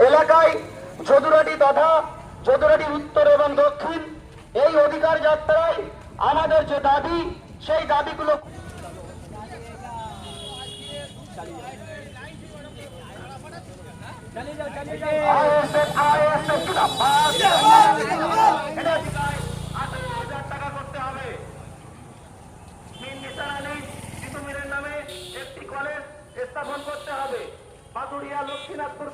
এলাকায় যদুরাটি তথা যদুরাটি উত্তর এবং দক্ষিণ এই অধিকার যাত্রায় আমাদের যে দাবি সেই দাবিগুলো ISF, ISF, জিন্দাবাদ। এটা página por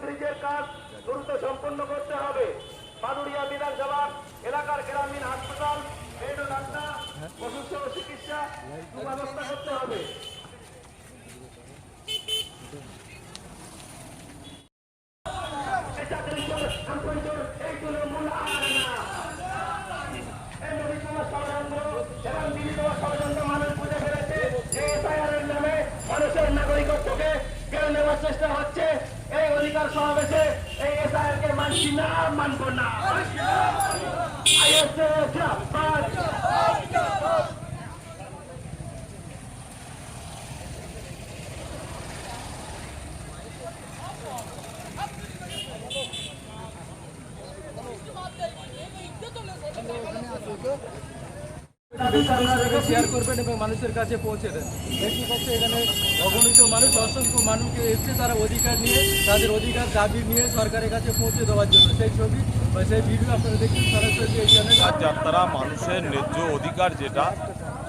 এসআইআর কে মানছি না মানব না শেয়ার করবেন এবং মানুষের কাছে পৌঁছে এখানে মানুষ, অসংখ্য মানুষকে তারা অধিকার নিয়ে, তাদের অধিকার নিয়ে সরকারের কাছে পৌঁছে দেওয়ার জন্য সেই ছবি বা সেই যাত্রা মানুষের ন্যায্য অধিকার যেটা,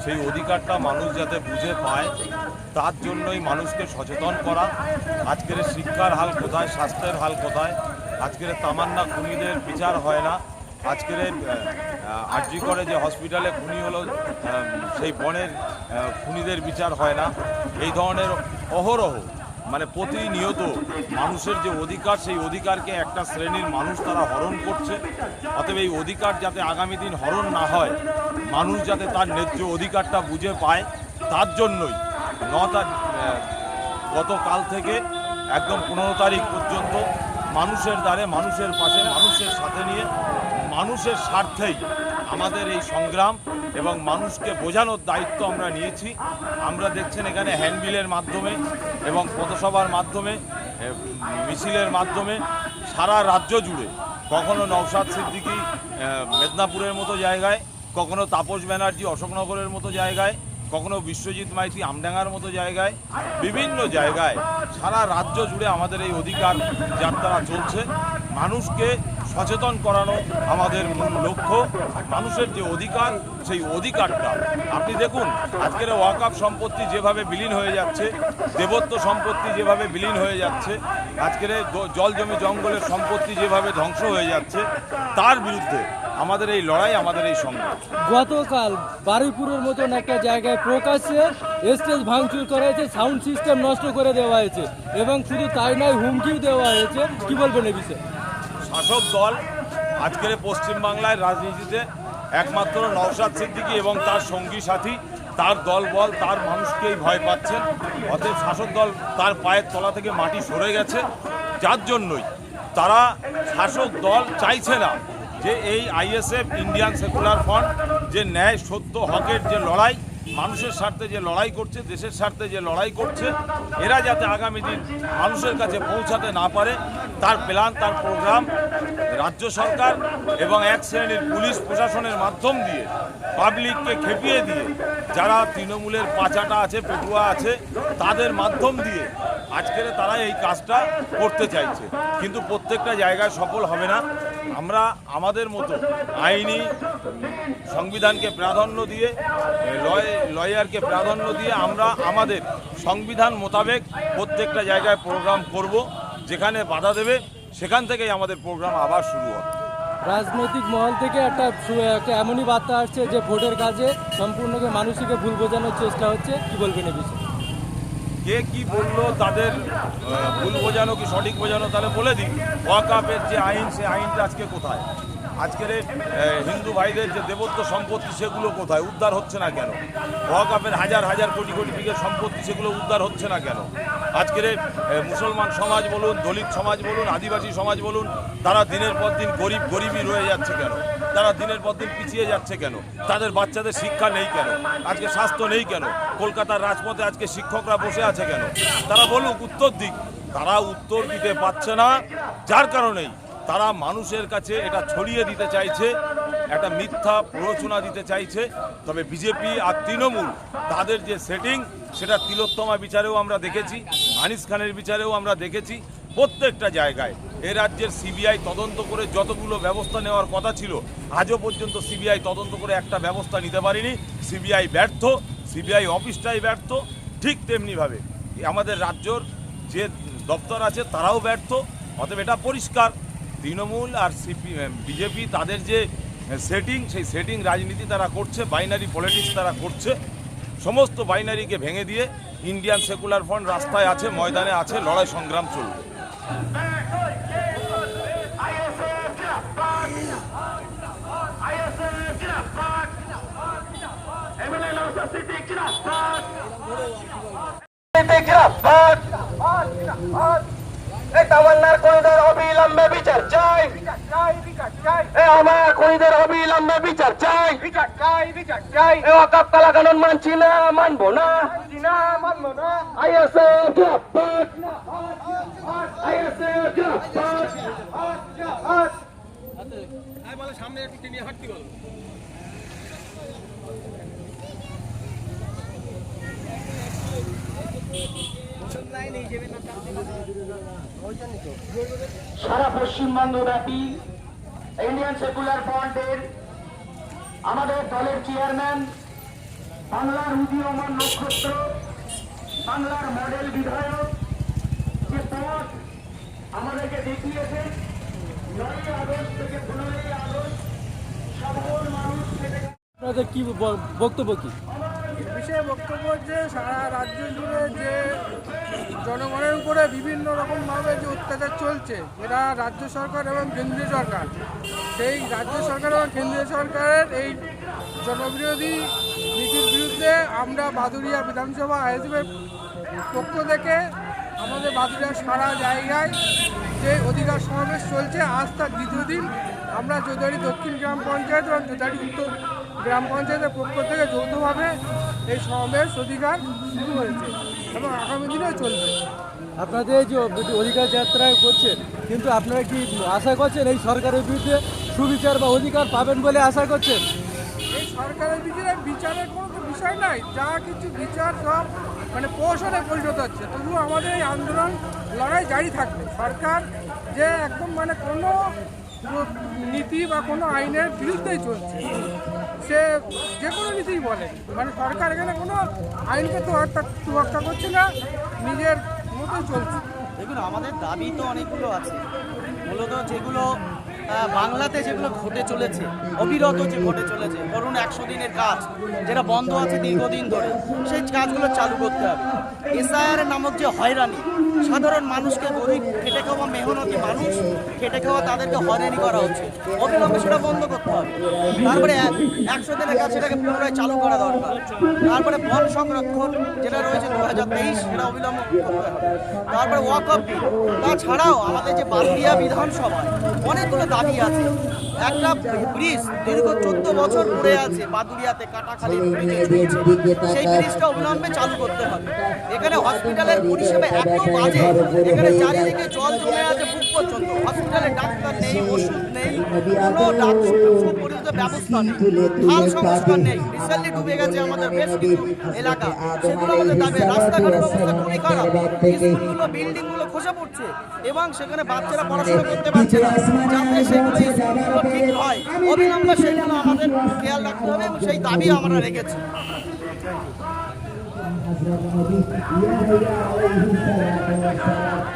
সেই অধিকারটা মানুষ যাতে বুঝে পায়, তার জন্যই মানুষকে সচেতন করা। আজকের শিক্ষার হাল কোথায়, স্বাস্থ্যের হাল কোথায়? আজকের তামান্না খুনিদের বিচার হয় না। আজকের আরজি করে যে হসপিটালে খুনি হলো সেই বনের খুনিদের বিচার হয় না। এই ধরনের অহরহ মানে প্রতিনিয়ত মানুষের যে অধিকার, সেই অধিকারকে একটা শ্রেণির মানুষ তারা হরণ করছে। অতএব এই অধিকার যাতে আগামী দিন হরণ না হয়, মানুষ যাতে তার ন্যায্য অধিকারটা বুঝে পায়, তার জন্যই ন গতকাল থেকে একদম পনেরো তারিখ পর্যন্ত মানুষের দ্বারে, মানুষের পাশে, মানুষের সাথে নিয়ে, মানুষের স্বার্থেই আমাদের এই সংগ্রাম এবং মানুষকে বোঝানোর দায়িত্ব আমরা নিয়েছি। আমরা দেখছেন এখানে হ্যান্ডবিলের মাধ্যমে এবং পথসভার মাধ্যমে মিছিলের মাধ্যমে সারা রাজ্য জুড়ে। কখনো নওশাদ সিদ্দিকি মেদিনীপুরের মতো জায়গায়, কখনো তাপস ব্যানার্জি অশোকনগরের মতো জায়গায়, কখনো বিশ্বজিৎ মাইতি আমডাঙ্গার মতো জায়গায়, বিভিন্ন জায়গায় সারা রাজ্য জুড়ে আমাদের এই অধিকার যাত্রা চলছে। মানুষকে সচেতন করানো আমাদের মূল লক্ষ্য। মানুষের যে অধিকার, সেই অধিকারটা। আপনি দেখুন, আজকের ওয়াকাপ সম্পত্তি যেভাবে বিলীন হয়ে যাচ্ছে, দেবত্ব সম্পত্তি যেভাবে বিলীন হয়ে যাচ্ছে, আজকের জল জমি জঙ্গলের সম্পত্তি যেভাবে ধ্বংস হয়ে যাচ্ছে, তার বিরুদ্ধে আমাদের এই লড়াই, আমাদের এই সংগ্রাম। গতকাল বারুইপুরের মতন একটা জায়গায় প্রকাশ্যে স্টেজ ভাঙচুর করা হয়েছে, সাউন্ড সিস্টেম নষ্ট করে দেওয়া হয়েছে এবং শুধু তাই নয়, হুমকিও দেওয়া হয়েছে। কি বলবেন এ বিষয়ে? শাসক দল আজকের পশ্চিমবাংলায় রাজনীতিতে একমাত্র নওশাদ সিদ্দিকী এবং তার সঙ্গী সাথী, তার দল বল, তার মানুষকেই ভয় পাচ্ছেন। অতএব শাসক দল তার পায়ের তলা থেকে মাটি সরে গেছে। যার জন্যই তারা শাসক দল চাইছে না যে এই আইএসএফ, ইন্ডিয়ান সেকুলার ফ্রন্ট, যে ন্যায় সত্য হকের যে লড়াই মানুষের স্বার্থে যে লড়াই করছে, দেশের স্বার্থে যে লড়াই করছে, এরা যাতে আগামী দিন মানুষের কাছে পৌঁছাতে না পারে, তার প্ল্যান, তার প্রোগ্রাম রাজ্য সরকার এবং এক শ্রেণির পুলিশ প্রশাসনের মাধ্যম দিয়ে, পাবলিককে খেপিয়ে দিয়ে, যারা তৃণমূলের পাচাটা আছে, পেটুয়া আছে, তাদের মাধ্যম দিয়ে আজকের তারা এই কাজটা করতে চাইছে। কিন্তু প্রত্যেকটা জায়গায় সফল হবে না। আমরা আমাদের মতো আইনি সংবিধানকে প্রাধান্য দিয়ে লয় লয়ারকে প্রাধান্য দিয়ে আমরা আমাদের সংবিধান মোতাবেক প্রত্যেকটা জায়গায় প্রোগ্রাম করব যেখানে বাধা দেবে সেখান থেকেই আমাদের প্রোগ্রাম আবার শুরু হবে। রাজনৈতিক মহল থেকে একটা একটা এমনই বার্তা আসছে যে ভোটের কাজে সম্পূর্ণকে মানুষকে ভুল বোঝানোর চেষ্টা হচ্ছে। কি বলবেন এ বিষয়ে? কে কি বলল তাদের ভুল বোঝানো কি সঠিক বোঝানো তাহলে বলে দিই ওয়াকাপের যে আইন সে আইনটা আজকে কোথায়? আজকের হিন্দু ভাইদের যে দেবত্ব সম্পত্তি, সেগুলো কোথায়? উদ্ধার হচ্ছে না কেন? ওয়াকাপের হাজার হাজার কোটি কোটি বিঘের সম্পত্তি, সেগুলো উদ্ধার হচ্ছে না কেন? আজকের মুসলমান সমাজ বলুন, দলিত সমাজ বলুন, আদিবাসী সমাজ বলুন, তারা দিনের পর দিন গরিব, গরিবই রয়ে যাচ্ছে কেন? তারা দিনের পর দিন পিছিয়ে যাচ্ছে কেন? তাদের বাচ্চাদের শিক্ষা নেই কেন? আজকে স্বাস্থ্য নেই কেন? কলকাতার রাজপথে আজকে শিক্ষকরা বসে আছে কেন? তারা বলুক, উত্তর দিক। তারা উত্তর দিতে পারছে না, যার কারণেই তারা মানুষের কাছে এটা ছড়িয়ে দিতে চাইছে, একটা মিথ্যা প্ররোচনা দিতে চাইছে। তবে বিজেপি আর তৃণমূল, তাদের যে সেটিং সেটা তিলোত্তমা বিচারেও আমরা দেখেছি আনিস খানের বিচারেও আমরা দেখেছি। প্রত্যেকটা জায়গায় এ রাজ্যের সিবিআই তদন্ত করে যতগুলো ব্যবস্থা নেওয়ার কথা ছিল, আজও পর্যন্ত সিবিআই তদন্ত করে একটা ব্যবস্থা নিতে পারেনি। সিবিআই ব্যর্থ, সিবিআই অফিসটাই ব্যর্থ, ঠিক তেমনিভাবে আমাদের রাজ্যর যে দপ্তর আছে, তারাও ব্যর্থ, অতএব এটা পরিষ্কার। তৃণমূল আর সিপি বিজেপি তাদের যে সেটিং সেই সেটিং রাজনীতি তারা করছে বাইনারি পলিটিক্স তারা করছে। সমস্ত বাইনারিকে ভেঙে দিয়ে ইন্ডিয়ান সেকুলার ফ্রন্ট রাস্তায় আছে, ময়দানে আছে, লড়াই সংগ্রাম চলবে। এই করিডোর অবিলম্বে বিচার চাই। আমার করিডোর অবিলম্বে বিচার চাই। এ ওয়াকাফ কালা কানুন মানছি না মানবো না। মানবো না। আইএসএফ জিন্দাবাদ আইএসএফ জিন্দাবাদ সারা পশ্চিমবঙ্গ ব্যাপী ইন্ডিয়ান সেকুলার ফ্রন্টের আমাদের দলের চেয়ারম্যান বাংলার উদীয়মান নক্ষত্র, বাংলার মডেল বিধায়ক, যে পথ আমাদেরকে দেখিয়েছেন নয়ই আগস্ট থেকে পনেরোই আগস্ট সকল মানুষ কি বক্তব্য কি? বিষয়ে বক্তব্য যে সারা রাজ্য জুড়ে যে জনগণের উপরে বিভিন্ন রকমভাবে যে অত্যাচার চলছে এরা রাজ্য সরকার এবং কেন্দ্রীয় সরকার, সেই রাজ্য সরকার এবং কেন্দ্রীয় সরকারের এই জনবিরোধী নীতির বিরুদ্ধে আমরা বাদুরিয়া বিধানসভা আইএসএফের পক্ষ থেকে আমাদের বাদুরিয়া সারা জায়গায় যে অধিকার সমাবেশ চলছে, আজ তার দ্বিতীয় দিন আমরা চৌধুরী দক্ষিণ গ্রাম পঞ্চায়েত এবং চৌধুরী উত্তর গ্রাম পঞ্চায়েতের পক্ষ থেকে যৌথভাবে এই সমাবেশ অধিকার শুরু হয়েছে এবং আগামী দিনেও চলবে। আপনাদের এই যে অধিকার যাত্রায় করছেন কিন্তু আপনারা কি আশা করছেন এই সরকারের বিরুদ্ধে সুবিচার বা অধিকার পাবেন বলে আশা করছেন? এই সরকারের বিরুদ্ধে বিচারের কোনো তো বিষয় নাই যা কিছু বিচার সব মানে প্রহসনে পরিণত হচ্ছে। তবুও আমাদের এই আন্দোলন লড়াই জারি থাকবে। সরকার যে একদম মানে কোনো নীতি বা কোনো আইনের বিরুদ্ধেই চলছে। সে যে কোনো নীতিই বলে। মানে সরকার এখানে কোনো আইনকে তো তোয়াক্কা করছে না, নিজের মতোই চলছে। দেখুন, আমাদের দাবি তো অনেকগুলো আছে। মূলত যেগুলো বাংলাতে যেগুলো ঘটে চলেছে, অবিরত যে ঘটে চলেছে, ধরুন একশো দিনের কাজ, যেটা বন্ধ আছে দীর্ঘদিন ধরে, সেই কাজগুলো চালু করতে হবে। এসআইআর নামক যে হয়রানি সাধারণ মানুষকে গরিব, খেটে খাওয়া মেহনতি মানুষ, খেটে খাওয়া তাদেরকে হয়রানি করা হচ্ছে। অবিলম্বে সেটা বন্ধ করতে হবে। তারপরে একশো দিনের কাজ সেটাকে পুনরায় চালু করা দরকার। তারপরে বন সংরক্ষণ যেটা রয়েছে দু হাজার তেইশ, সেটা অবিলম্বে করতে হবে। তারপরে ওয়াকআপ বিল তাছাড়াও আমাদের যে বাঁকুড়িয়া বিধানসভায় অনেকগুলো দাবি আছে। একটা ব্রিজ দীর্ঘ চোদ্দ বছর পড়ে আছে বাদুরিয়াতে কাটাখালী। সেই ব্রিজটা অবিলম্বে চালু করতে হবে। এখানে হসপিটালের পরিষেবা এত বাজে এখানে চারিদিকে জল জমে আছে বুক পর্যন্ত। হসপিটালে ডাক্তার নেই ওষুধ নেই কোনো সুপরিচিত ব্যবস্থা নেই। খাল সংস্কার নেই। রিসেন্টলি ডুবে গেছে আমাদের বেশ কিছু এলাকা। সেগুলো আমাদের দাবি। রাস্তাঘাটের অবস্থা খুবই খারাপ। স্কুলগুলো বিল্ডিংগুলো খসে পড়ছে এবং সেখানে বাচ্চারা পড়াশোনা করতে পারছে না। যাতে সেগুলো স্কুলগুলো ঠিক হয়। অবিলম্বে সেগুলো আমাদের খেয়াল রাখতে হবে এবং সেই দাবি আমরা রেখেছি। النبي يحيى عليه الصلاه والسلام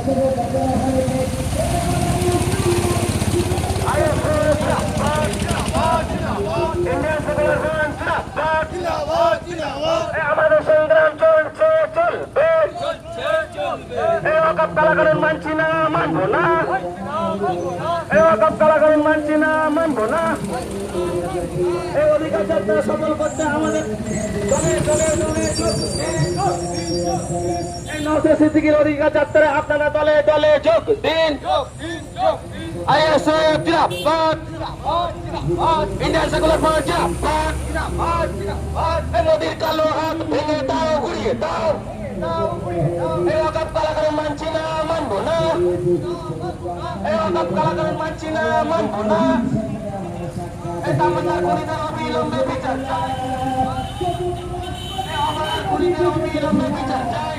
Thank you. ওয়াকফ কালাকানুন মানছি না, মানবো না। এই ওয়াকফ কালাকানুন মানছি না, মানবো না। এই অধিকার যাত্রা সফল করতে আমাদের এই নওশাদ সিদ্দিকীর অধিকার যাত্রায় আপনারা দলে দলে যোগ দিন। আইএসএ, জিরাফাত ইন্ডিয়ান সেকুলার ফ্রন্ট, জিরাফাত নদীর কালো হাত ভেঙে দাও ঘুরিয়ে দাও। এই মানছি না মানবো না। এই তামান্নার খুনিদের অবিলম্বে বিচার চাই। অমরার খুনিদের অবিলম্বে বিচার চাই।